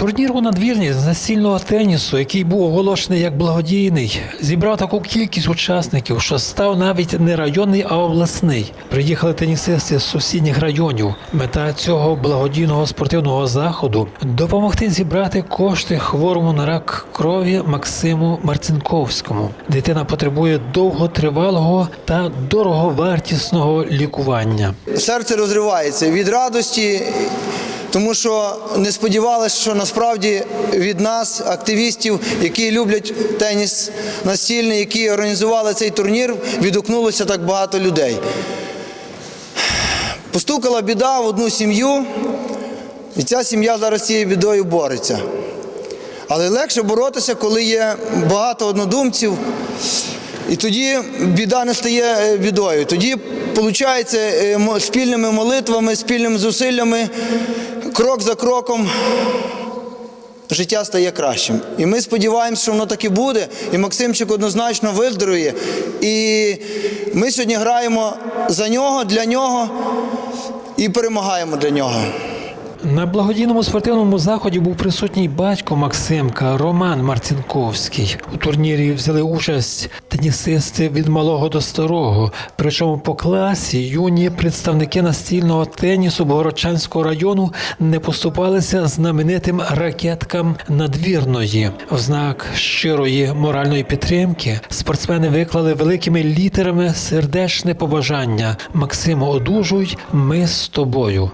Турнір у надвірні з настільного тенісу, який був оголошений як благодійний, зібрав таку кількість учасників, що став навіть не районний, а обласний. Приїхали тенісисти з сусідніх районів. Мета цього благодійного спортивного заходу допомогти зібрати кошти хворому на рак крові Максиму Марцинковському. Дитина потребує довготривалого та дороговартісного лікування. Серце розривається від радості, тому що не сподівалися, що насправді від нас, активістів, які люблять теніс настільний, які організували цей турнір, відгукнулося так багато людей. Постукала біда в одну сім'ю, і ця сім'я зараз цією бідою бореться. Але легше боротися, коли є багато однодумців, і тоді біда не стає е, бідою. Тоді, виходить, спільними молитвами, спільними зусиллями, крок за кроком життя стає кращим. І ми сподіваємося, що воно так і буде. І Максимчик однозначно виздорує. І ми сьогодні граємо за нього, для нього і перемагаємо для нього. На благодійному спортивному заході був присутній батько Максимка Роман Марцинковський. У турнірі взяли участь тенісисти від малого до старого. Причому по класі юні представники настільного тенісу Богородчанського району не поступалися знаменитим ракеткам надвірної. В знак щирої моральної підтримки спортсмени виклали великими літерами сердечне побажання. Максиму одужуй, ми з тобою.